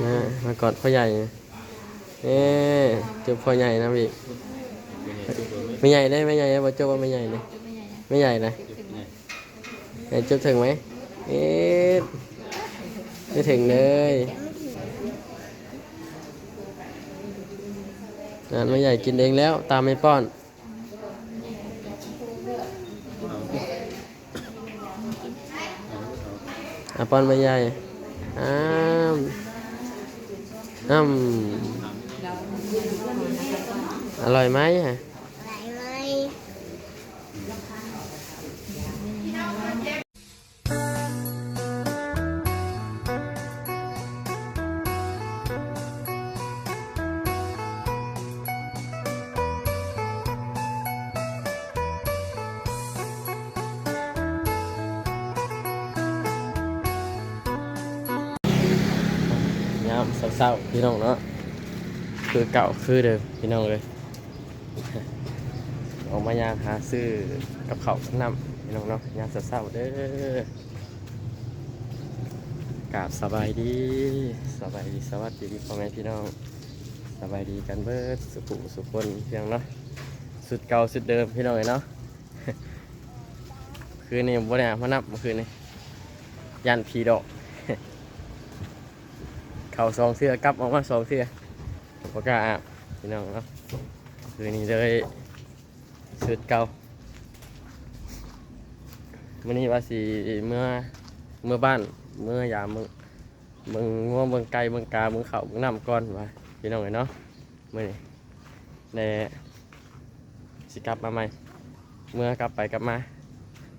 นะมากอดพ่อใหญ่เอ๊จุบพ่อใหญ่นะพี่ไม่ใหญ่ได้ไม่ใหญ่ได้บ่จุบว่าไม่ใหญ่เลยไม่ใหญ่นะไหนจุบถึงไหมเอ๊ะไม่ถึงเลยนันไม่ใหญ่กินเองแล้ว ตามไม่ป้อนอะป้อนไม่ใหญ่อ้าม อ้ามอร่อยไหมฮะ เศร้าพี่น้องเนาะคือเก่าคือเดิมพี่น้องเลยออกมายางหาซื้อกับเขาน้ำพี่น้องเนาะยามเศร้าเด้อกราบสบายดีสบายดีสวัสดีพ่อแม่พี่น้องสบายดีกันเบิดสุขุสุขคนเพียงเนาะสุดเก่าสุดเดิมพี่น้องเลยเนาะคืนนี้บ่ได้อาบมานับเมื่อคืนนี้ยันผีดอก เขาสองเสื้อกลับออกมาสองเสื้อปากล้าอาบพี่น้องเนาะคืนนี้เลยสุดเก่ามื่อนี้ว่าสีเมื่อเมื่อบ้านเมื่อยามมึงมึงง่วงมึงไกลมึงกามึงเข่ามึงน้ำก้อนว่าพี่น้องเอ้ยเนาะมื่อนี้ในสิกลับมาใหม่เมื่อกลับไปกลับมา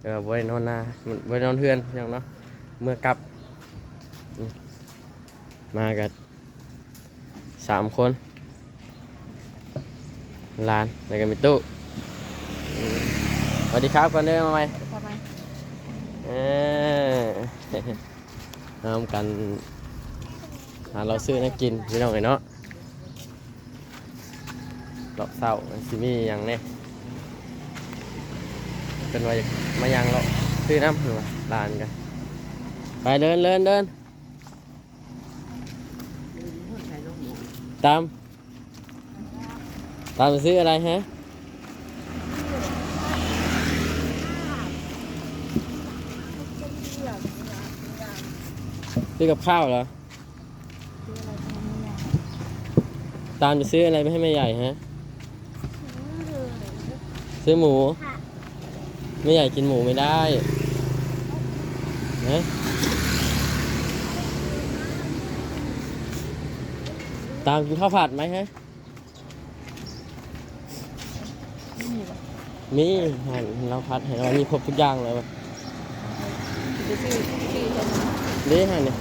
เออไว้นอนนาไว้นอนเพื่อนพี่น้องเนาะเมื่อกลับ มากันสามคนลานแล้วก็มีตู้สวัสดีครับก่อนเด้อมาไหมมเออทำกันหาเราซื้อนะกินพี่น้องเอ้ยเนาะรอบเศร้าซิมีอย่างเนี้เป็นว่ามายังเราซื้อน้ำหรือว่าลานกันไปเดินเดินเดิน ตาม ตามไปซื้ออะไรฮะซื้อกับข้าวเหรอ ตามจะซื้ออะไรไปให้แม่ใหญ่ฮะ ซื้อหมู ไม่ใหญ่กินหมูไม่ได้นะ ตามกินข้าวผัดไหมฮะมีหันเราพัดให้เรามีครบทุกอย่างเลยว่ะจะซื้อซื้อจะนี่หันเนี่ย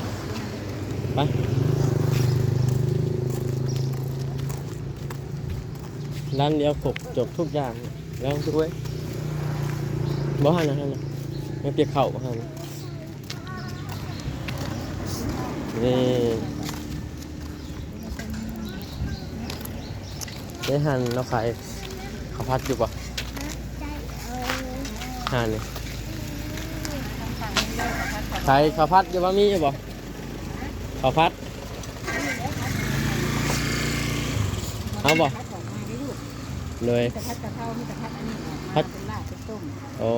ไป ร้านเดียวครบจบทุกอย่าง แล้วด้วยบ่หันนะหันนะไม่เปียกเข่าบ่หันนะนี่ ได้หันเราขายข้าวผัดอยู่ปะใจเออหันนี่สั่งเลยกับพัดขายข้าวผัดอยู่ว่ามีอยู่ปะข้าวผัดเอาบ่พัดออกมาได้ลูกเลยมีแต่พัดกะเพรามีแต่พัดอันนี้นะพัดเป็นลาบเป็นต้มโอ้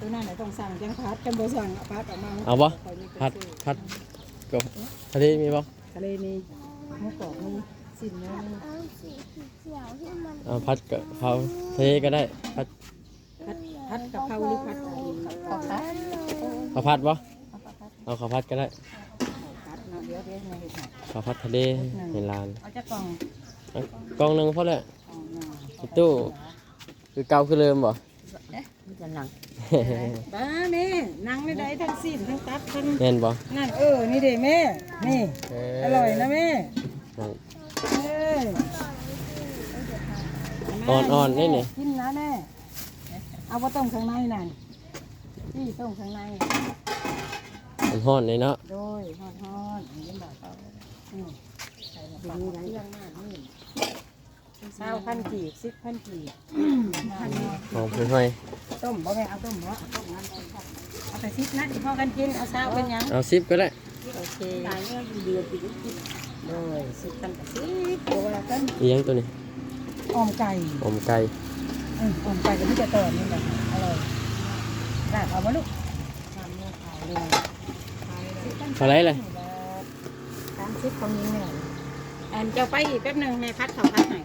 ตัวนั้นไหนต้องสั่งจังพัดกันบ่สั่งเอาพัดออกมาเอาบ่คอยมีแต่พัดซื้อพัดกับทะเลมีปะทะเลมีหมูกรอบมี สิ้นเนื้อมีเอาสีเขียวที่มันเอาพัดกับเผาทะเลก็ได้พัดพัดพัดกะเพราหรือพัดอะไรข้าวผัดข้าวผัดปะเอาข้าวผัดเอาข้าวผัดก็ได้พัดเนาะเดี๋ยวเดี๋ยวมาเห็ดให้ข้าวผัดทะเลในร้านเอาจะกล่องเอากล่องหนึ่งพอแล้วเอาหน่อยอีตู้ คือเก่าคือเริ่มบ่ มันจะหนังบ้าแม่นังไม่ได้ทั้งสิ้นทั้งตับทั้งแน่นบ่นั่นเออนี่เด้แม่นี่ เอร่อยนะแม่ นั่นเอ้ยอ่อนๆนี่นี่ กินนะแม่ เอาว่าต้มข้างในนั่นนี่ต้มข้างใน มันห้อนเลยเนาะโดยฮอดฮอดๆเย็นบ่าเขาอืมใส่แบบปักเครื่องมากนี่เศร้าพันกีบสิบพันกีบพันกีบหอมเพื่อยต้มบ่แม่เอาต้มบ่เอาต้มนั่นเอาไปสิบนะที่พ่อกันกินเอาเศร้าเป็นหยังๆเอาซิปก็ได้ โอเค ตายเนี่ยอยู่เดือนปีกิน โดยสิกันกับสิตัวละกันอีหยังตัวนี้ออมไก่อมไก่เออออมไก่กับพี่จะต่อนี่แบบอร่อยได้เอามาลูกทำเนี่ยขายเลยเท่าไหรเลยตามชิปของยิงเนี่ยอันเจ้าไปอีกแป๊บหนึงแม่พัดเขาพัดให้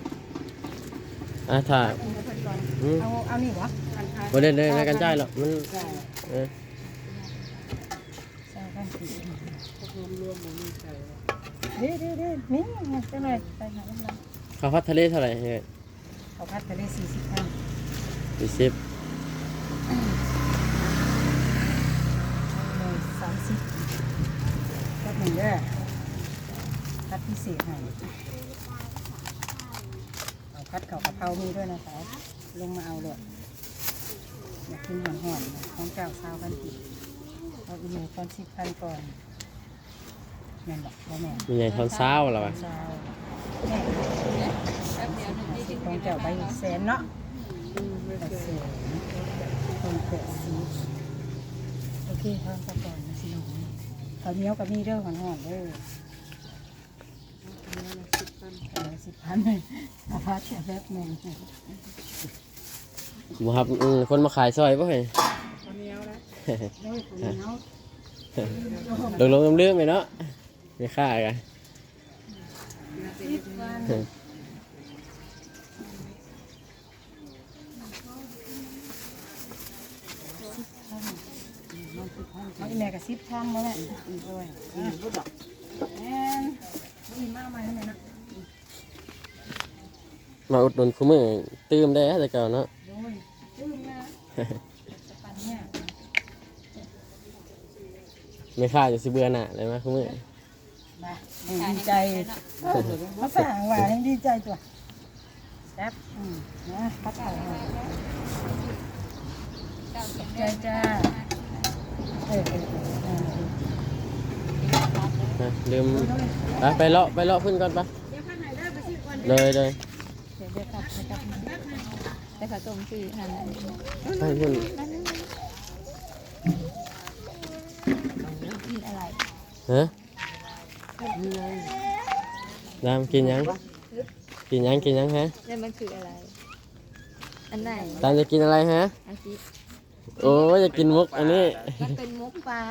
อะถ่ายเอาเพิ่นก่อนอืมเอาเอานี่วะกันทายบ่ได้ได้กันจ่ายหรอกมันใช่เออ ใช่กันสิรวมรวมมันมีใส่เด้เด้เด้นี่ไงจังเลยไปหาเงินเข้าวผัดทะเลเท่าไหร่เฮ้ยเขาพัดไปได้สี่สิบพันสี่สิบเลยสามสิบก็หนึ่งเด้อพัดพิเศษให้เอาพัดเขากะเพรามีด้วยนะคะลงมาเอาเลยอยากกินหอนๆนะของเจ้าซาวพันปีกเอาอีเมลก่อนสิบพันก่อน ม่นบอกว่าแม่นมีใหญ่ทอนเช้าหรอวะซาวแม่ของเจ้าไปแสนเนาะไปแสนคนเกิดสีโอเคทำซะก่อนนะสิหนูข้าวเหนียวกับมีเด้อหอนๆเด้อเอาสิบพันเลยเอาพัดแค่แป๊บหนึ่งบ่ครับอืมคนมาขายซอยป่ะเฮ้ยข้าวเหนียวนะโอ้ยข้าวเหนียวลงลงๆเรื่องๆไปเนาะ ไม่ค่ากันสิบพันเอาอีแม่กับสิบพันมาแล้วอีกด้วยอะแอนมีมากมายทำไมนะมาอุดหนุนคู่มือตื้มได้แต่เก่าเนาะโดยลืมนะไม่ค่าจะสิเบื่อหน่ะเลยไหมคู่มือมา ดีใจมาสั่งหวานดีใจตัวแซ่บอืมนะพัดไข่หน่อยใจจ้าเออเออเออนะลืมไปไปเลาะไปเลาะขึ้นก่อนปะเลยเลยเดี๋ยวเดี๋ยวกลับไปกลับมาแต่ขาวต้มสี่พันให้ขึ้นกินอะไรฮะ ดามกินยัง กินยังกินยังฮะแล้วมันคืออะไร อันไหนตามจะกินอะไรฮะ อาชิโอ้ยจะกินมุกอันนี้ มันเป็นมุกปลา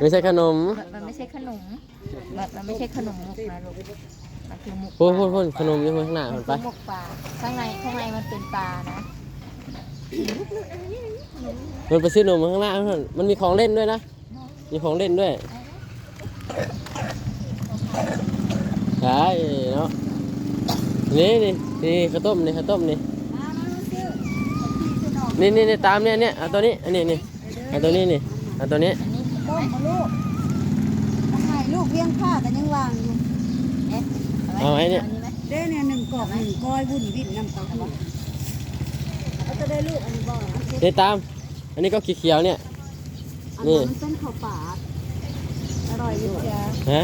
ไม่ใช่ขนม แบบมันไม่ใช่ขนมแบบมันไม่ใช่ขนมมุกนะลูกมันคือมุกพูดพูดพูดขนมอยังไงข้างหน้ามัมันนคืไปอมุกปลา ข้างในข้างในมันเป็นปลานะ มันไปซื้อนมมาข้างหน้ามันมันมีของเล่นด้วยนะ มีของเล่นด้วย ใช่เนาะนี่นี่นี่ข้าวต้มนี่ข้าวต้มนี่นี่นี่นี่ตามเนี่ยเนี่ยเอาตัวนี้อันนี้นี่เอาตัวนี้นี่เอาตัวนี้อันนี้ต้มมาลูกมาให้ลูกเลี้ยงผ้ากันยังวางอยู่เอ๊ะเอาไอ้เนี่ยอันนี้ไหมเด้เนี่ยหนึ่งกรอบหนึ่งก้อยวุ่นวิ่นนำเขาบ่เขาจะได้ลูกอันนี้บ่อันเด็ดนี่ตาม อันนี้ก็เขียวๆเนี่ยอันนี่นั้นเป็นข้าวปาดอร่อยอยู่จ้ะฮะ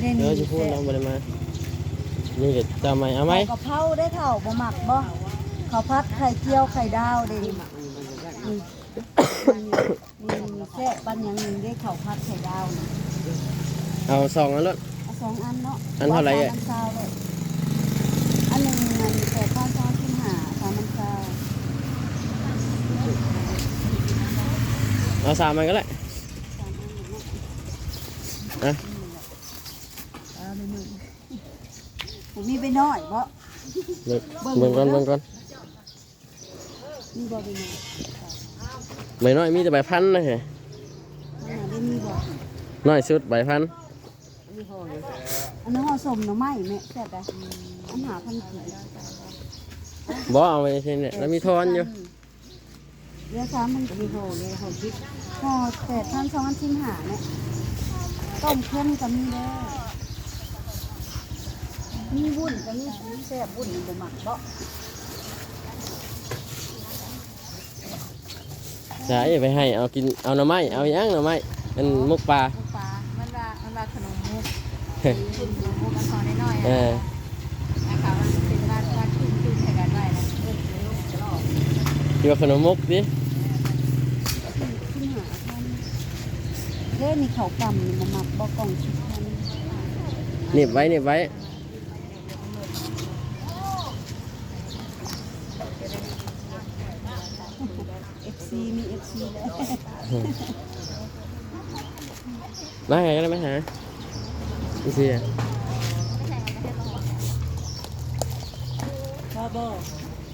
เด่นเดี๋ยวจะพูดเราบ่ได้มานี่ก็จะไม่เอาไหมกะเพราได้เท่าบ่หมักบ่ข้าวผัดไข่เจียวไข่ดาวเด้นี่นี่แซ่บปันอย่างหนึงได้ข้าวผัดไข่ดาวนี่เอาสองอันรถเอาสองอันเนาะอันเท่าไหร่อะอะอันซาวเลยอันหนึ่งมันแปดพันสองสิบห้าสามมันซาวเอาสามมันก็ได้นะ ผมมีไปน้อยเพราะเบิ่งเบิ่งก่อนเบิ่งก่อนมีบ่ไปน้อยใบน้อยมีแต่ใบพันธุ์นะเหรออันนั้นได้มีบ่น้อยสุดใบพันธุ์อันนั้นห่อสมหน่อไม้แม่แซ่บได้อันหาพันขีดบ่เอาไปเช่นเนี่ยแล้วมีทอนอยู่เรือสามพันขีดห่อเลยห่อพริกห่อแปดพันสองพันชิ้นหาเนี่ยต้มเค็มก็มีแล้ว มีวุ้นก็มีแซ่บวุ้นมันบ่หมักบ่ใช่ไปให้เอากินเอาหน่อไม้เอาหยังหน่อไม้เป็นมุกปลามุกปลามันว่ามันว่าขนมมุกขนมมุกมันพอน้อยๆเออะอนะคะมันเป็นว่าว่าขึ้นขึ้นใส่กันไว้นะคิดว่าขนมมุกดิชิ้นหาพันเด้มีเขากำนี่มามักบ่กล่องชิดพันเหน็บไว้เหน็บไว้ เอฟซีมีเอฟซีแล้ว มาไงก็ได้ไหมฮะนี่สิบ่บ่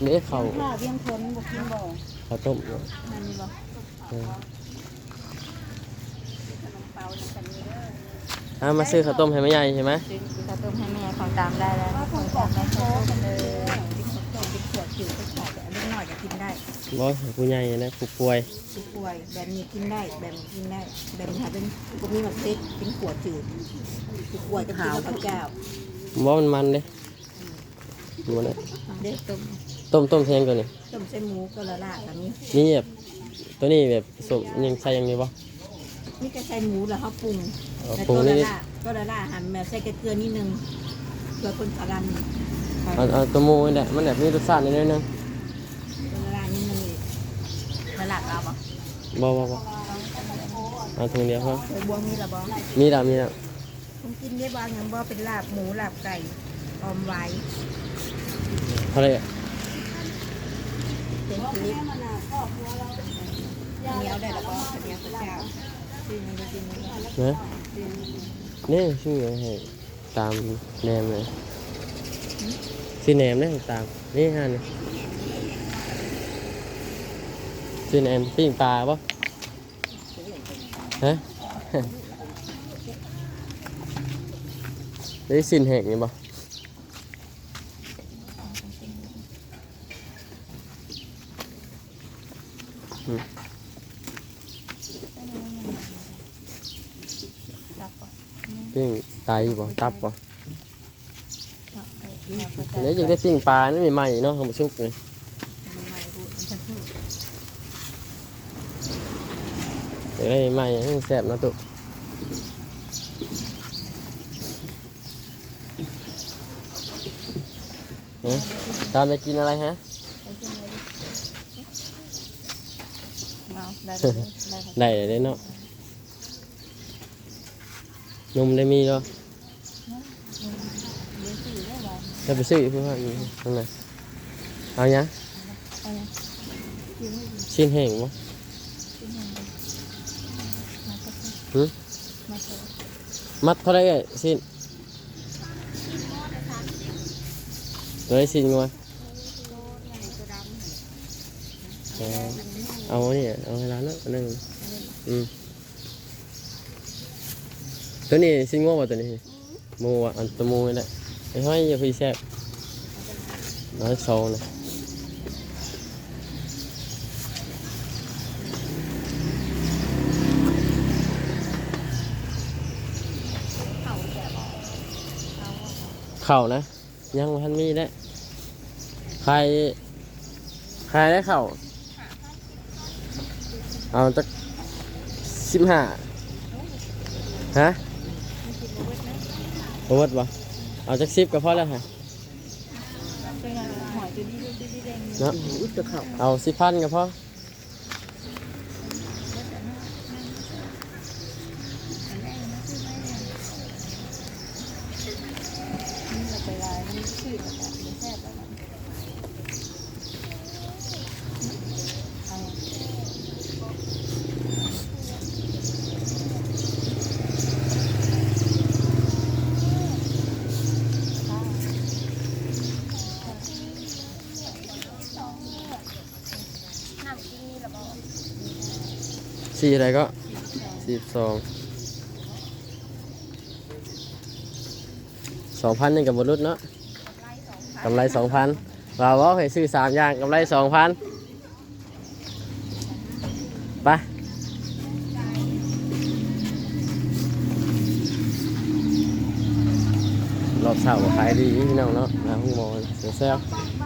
นี่เขาถ้าเวียงทนบ่กินบ่เขาต้มนั่นนี่บ่เอออ่ามาซื้อข้าวต้มให้แม่ใหญ่ใช่ไหมซื้อข้าวต้มให้แม่ของตามได้แล้วว่าขคองนบตาอกมได้ให้โตทุกกันเลเลยย กินขนมเป็นขวดจิ๋วเป็นขวดแต่อันเล็กน้อยก็กินได้บ่ผู้ใหญ่นะผู้ป่วยผู้ป่วยแบบนี้กินได้ แบบนี้กินได้ แบบนี้ค่ะเป็นบ่มีหมักเซ็กเป็นขวดจืดผู้ป่วยจะกินกับข้าวเจ้าบ่มันมันเด้ดูนะเด็กต้มต้มต้มแทงก่อนนี่ต้มเส้นหมูก็ละลาแบบนี้นี่แบบตัวนี้แบบสมยังใส่ยังไงบ่นี่จะใส่หมูแล้วเขาปรุงเอาแล้วปรุงตัวละนิดลาตัวละลาหั่นแบบใส่กระเกลือนิดนึงเพื่อคนทารันเอาเอาตัวหมูนี่แหละมันแบบมีรสชาตินิดนึง ตัวละลานิดนึงอีก ละลาเอาปะบ่บ่บ่เอาถุงเดียวพอเคยบวงมีละบ่มีแล้วมีแล้วผมกินได้บางอย่างบ่เป็นลาบหมูลาบไก่ออมไว้เท่าไหรอะเป็นคลิปเหนียวได้ละบ่เป็นเหนียวข้าวเจ้าซื้อนี่ก็กินนี่ก็นะนี่ชื่อให้ตามแนมเลยชื่อแนมเลยตามนี่ฮะนี่ ชื่อแนมปิ้งปลาปะฮะได้สินแหกนี่ปะอืมปิ้งไต ปะตับปะเดี๋ยวจะได้ปิ้งปลานี่ใหม่ๆเนาะทำชุกเลยเดี๋ยวได้ใหม่ให้แซ่บเนาะตุฮะตามไปกินอะไรฮะเอาได้เลยได้เลยได้เลยเนาะนมได้มีเนาะจะไปซื้อเพื่อนตรงไหนเอาเนี้ยชิ้นแห้งมั้ หืมมัดเท่าไรเอ่ยชิ้นเลยชิ้นงัวเอาเอาเนี่ยเอาให้ร้านเนาะอันนึงอืมตัวนี้ชิ้นงัวป่ะตัวนี้มูอะอันตัวมูนี่แหละไอ้ห้อยอย่าคุยแซ่บน้อยโซนะ เข่านะ ยังบ่ทันมีได้ใครใครได้เข่าเอาจักสิบห้าฮะโอเวอร์บ่เอาจักสิบก็พอแล้วฮะเป็นไงหอยตัวนี้ดูดีแดงเนาะอุ๊ยตัวเขาเอาสิบพันก็พอ นี่เราไปลายนี่ชื่อแบบนี้แซ่บแล้วนะเอา น้ำกินนี่หรอบ่ สี่อะไรก็สิบสองสองพันนี่กับบรุษเนาะกำไรสองพันเราว่าให้ซื้อสามอย่างกำไรสองพันไปรอบเช้าขายดีพี่น้องเนาะนะหุ้งโมเสียแซวล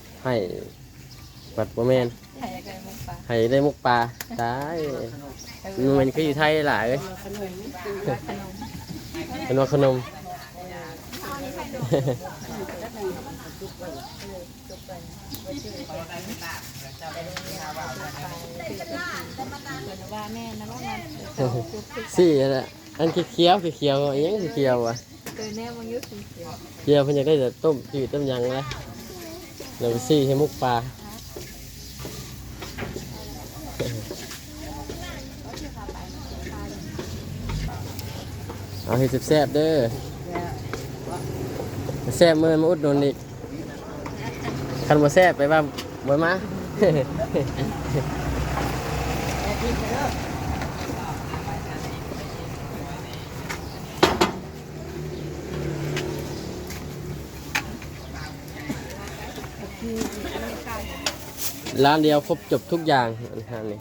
ให้บัดบ่แม่นใครอยากได้มุกปลาให้ได้มุกปลาตายมันก็อยู่ไทยหลายเลยขนมเป็นว่าขนมว่าแม่นะว่ามันสี่แหละอันเขียวๆเขียวๆอันยังเขียวๆอะตัวแน่มันยุติเสียเขียวเพิ่นจะได้แต่ต้มจืดต้มยังนะ เราไปซี่ให้มุกปลาเอาให้แซ่บๆเด้อแซ่บเมื่อมาอุดหนุนอีกคันบ่แซ่บไปว่าบ่มา ร้านเดียวครบจบทุกอย่างอันนั้นนี่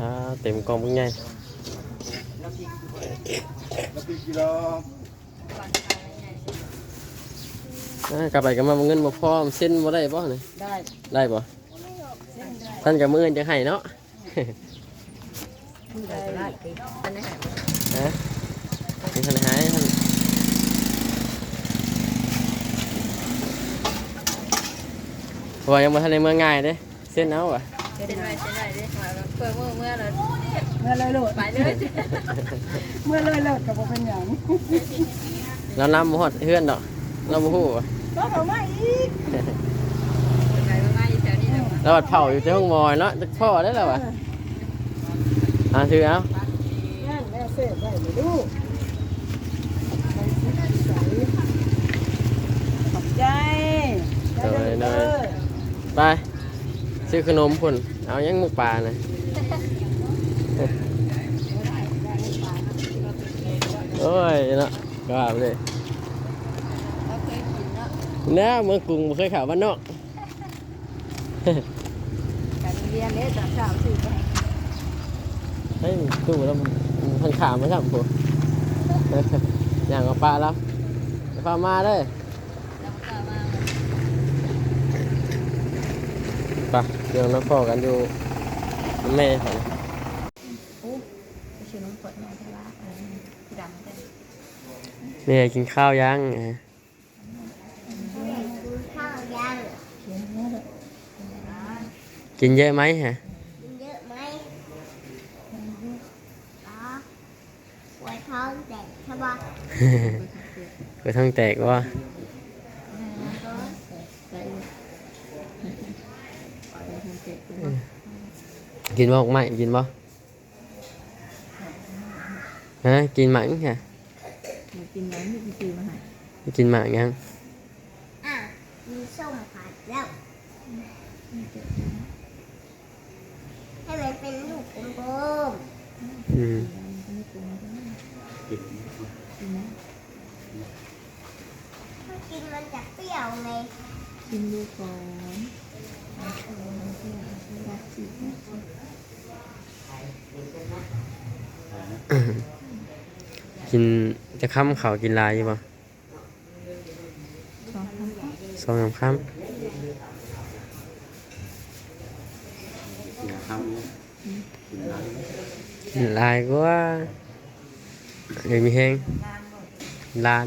อ่าเต็มกล่องเป็นไงอ่ากลับไปกันมาเงินมาพร้อมเส้นมาได้ป่ะเนี่ยได้ได้ป่ะท่านกับมือจะให้เนาะได้อัน นี้หายฮะนี่ท่านหายท่านเพราะว่ายังมาทันในเมืองง่ายเด้เส้นเอาอะเส้นไรเส้นไรดิมาเปิดมือเมื่อเราเมื่อเลยโหลดไปเลยเมื่อเลยโหลดกับบ่เป็นหยังเรานำหอดเพื่อนดอกเราบ่ฮู้ว่ะก็เอามาอีกใครมาอยู่แถวนี้แล้วเราบัดเผาอยู่ที่ห้องมอยเนาะจักพ่อได้แล้วว่ะอ่าถือเอานั่นแม่เสร็จได้เลยลูกขอบใจ ได้เลยเด้อไปซื้อขนมพุ่นเอายังหมุกปลานะโอ้ยเนาะก็เอาเลยเราเคยกินเนาะน้าเมืองกรุงบ่เคยข่าวบ้านนอกการเรียนเนี่ยจากสามสี่ไปเฮ้ยตู้แล้วมันขามไหมครับผมอย่างกับปลาแล้วปลามาเลย แล้วก็มา ไป เดี๋ยวน้ำพอกันอยู่แม่ของชื่อน้องเปิดมาใช่ปะดำกันแม่กินข้าวยังอะข้าวยังกินเยอะไหมฮะกินเยอะไหมอ๋อปวดท้องแต่ใช่ปะเปิดท้องแตกว่า กินบ่ไม่กินบ่ฮะกินหมังฮะกินน้ำมีซื้อมาให้กินหมังยัง อะมีส้มผัดแล้วให้มันเป็นลูกกลม อืม ๆถ้ากินมันจะเปรี้ยวไง กินดูก่อน กินจะค้ำเขากินลายอยู่บ่สองครั้งสามค้ำกินลายก็ว่าเอ้ยมีแห้งล้าน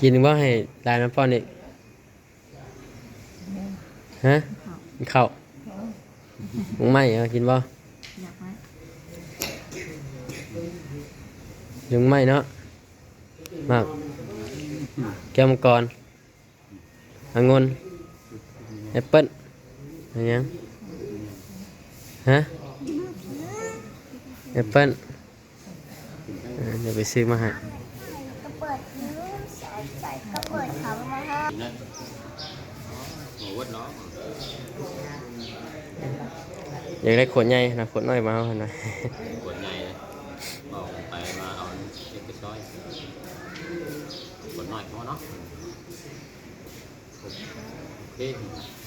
กินว่าให้ลายน้ำป้อนอีก ฮะกินข้าวมึงไม่เหรอกินบ่อยากไหมยังไม่เนาะมาก แก้วมังกรองุ่นแอปเปิ้ลอะไรยังฮะแอปเปิ้ลเออเดี๋ยวไปซื้อมาให้ก็เปิดนิ้วใส่ใส่ก็เปิดถังมาให้ อยากได้ขวดใหญ่นะขวดน้อยมาเอาหน่อยขวดใหญ่เลยบอกไปมาเอาเล็กไปซอยขวดน้อยพอเนาะโอเค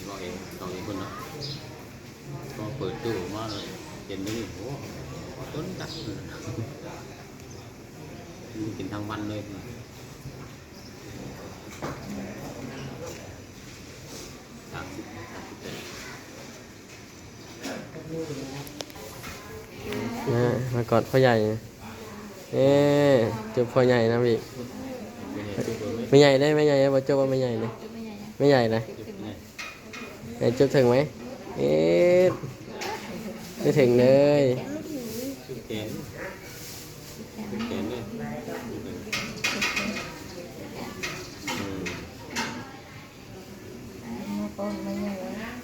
บอกเองบอกเองคนเนาะก็เปิดตู้มาเลยเห็นนี่โอ้ต้นจัดกินทั้งวันเลยสามสิบสามสิบเอ็ด นะมากอดพ่อใหญ่เอ๊ะจุบพ่อใหญ่นะพี่ไม่ใหญ่ตู้เลยไม่ใหญ่ได้บอจุบว่าไม่ใหญ่เลยไม่ใหญ่นะไม่ใหญ่นะเนี่ยจุบถึงไหมเอ๊ะไม่ถึงเลย ชุดแขนชุดแขนเนี่ยอืม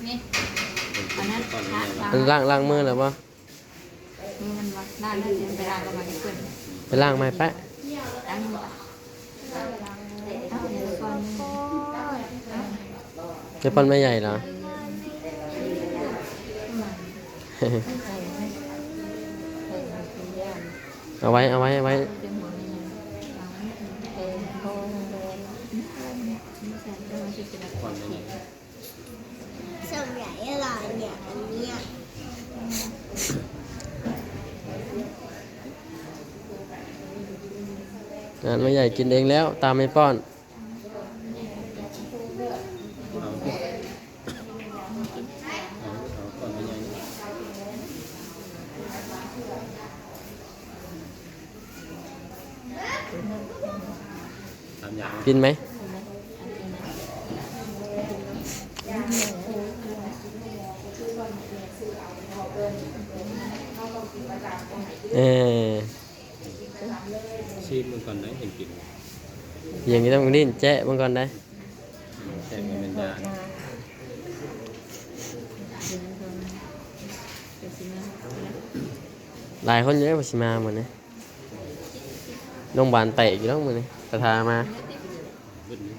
นี่ เป็นชุดก่อนเลยนะมันล้างล้างมือแล้วปะมือมันวัดด้านนั้นเดินไปด้านประมาณนี้เพื่อนไปล้างไหมแปะด้านมือเอาเดี๋ยวก่อนจะปอนไม่ใหญ่เหรอเอาไว้เอาไว้เอาไว้เดี๋ยวหัวมันยังเออโค้งเลยนี่ใส่ก็มาชุดเป็นอะไรก่อนเลยเนี่ย สมัยอะไรเนั่นไม่ใหญ่กินเองแล้ว ตามไม่ป้อน กินไหมเออ ชีพมันก่อนไหนเห็นกินอย่างนี้ต้องดิ้นแจ๊ะมันก่อนได้แต่มันเป็นยาหลายคนเยอะกว่าสิมาเหมือนนี่โรงพยาบาลเตะอยู่แล้วเหมือนนี่กระทามาบึ้นนี่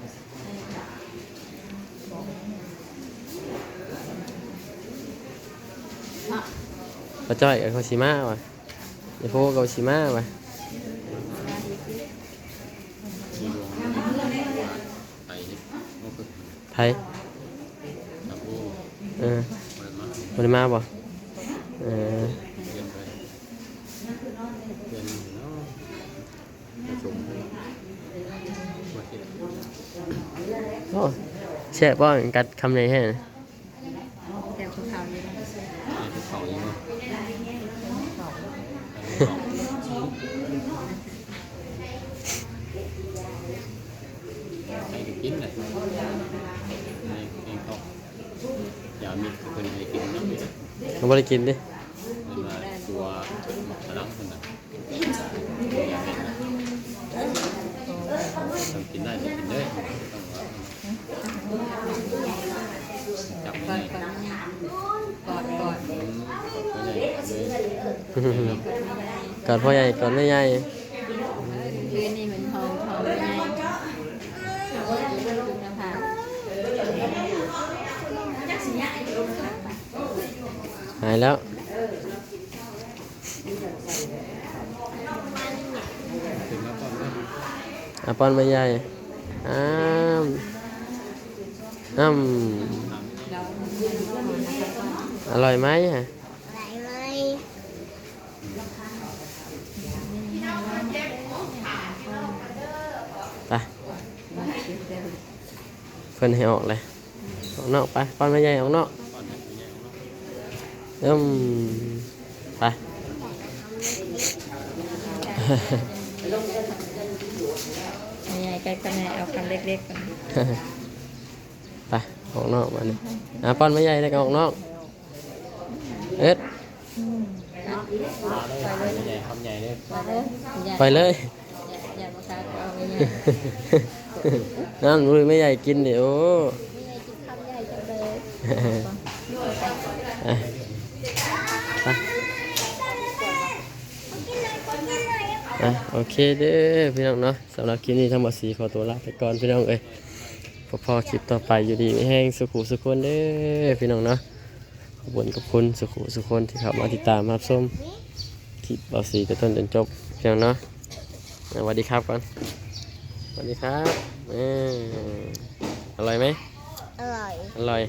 ปลาจ้อยกับเขาชิมาว่ะเดี๋ยวพวกเขาชิมาว่ะ ชีวงไปนี่โอ้คือ ไทยตะโพเออมันมาบริมาบ่เออเปลี่ยนไปเปลี่ยนเนาะผสมมาคิดโอ้แช่ป้อนกัดคำไหนให้นะแต่คนข่าวเยอะนะ ให้เขาอีกเนาะให้กินเลยให้ให้เขาอย่ามีคนให้กินน้ำเลย เขา ได้กินดิมันมาตัวสลังคนน่ะอย่าเห็นนะทำกินได้จะกินได้ต้องว่าจับก่ไม่อนได้ก่อนก่อนก่อน อืมก็ใหญ่เลยกอดพ่อใหญ่กอดแม่ใหญ่ คืนนี้เหมือนทองทองไม่ไงจุดน้ำผา หายแล้ว อาปอนม่ใหญ่อ้ามอ้ามอร่อยไหมฮะอะไรไหมไปเพิ่นให้ออกเลยออกนอกไปปอนม่ใหญ่ออกนอก อิ่มไปใหญ่ๆใกล้กันแม่เอาคำเล็กๆก่อนไปออกนอกมานี่อะป้อนไม่ใหญ่ได้ก็ออกนอก เอ็ดมาเลยใหญ่คำใหญ่เลยมาเลยอย่าไปเลยอย่าอย่ามาคักเอาไม่ใหญ่นั่นรู้ไม่ใหญ่กินเดี๋ยวไม่ได้กินคำใหญ่จังเลย อะโอเคเด้อพี่น้องเนาะสำหรับคลิปนี้ทั้งหมดสีขอตัวลาไปก่อนพี่น้องเอ้ยพอพอคลิปต่อไปอยู่ดีไม่แห้งสุขุสุขคนเด้อพี่น้องเนาะขขอบคุณขอบคุณสุขุสุขคนที่เข้ามาติดตามรับชมคลิปบอสีแต่ต้นจนจบเพียงเนาะสวัสดีครับก่อนสวัสดีครับเอออร่อยไหมอร่อยอร่อย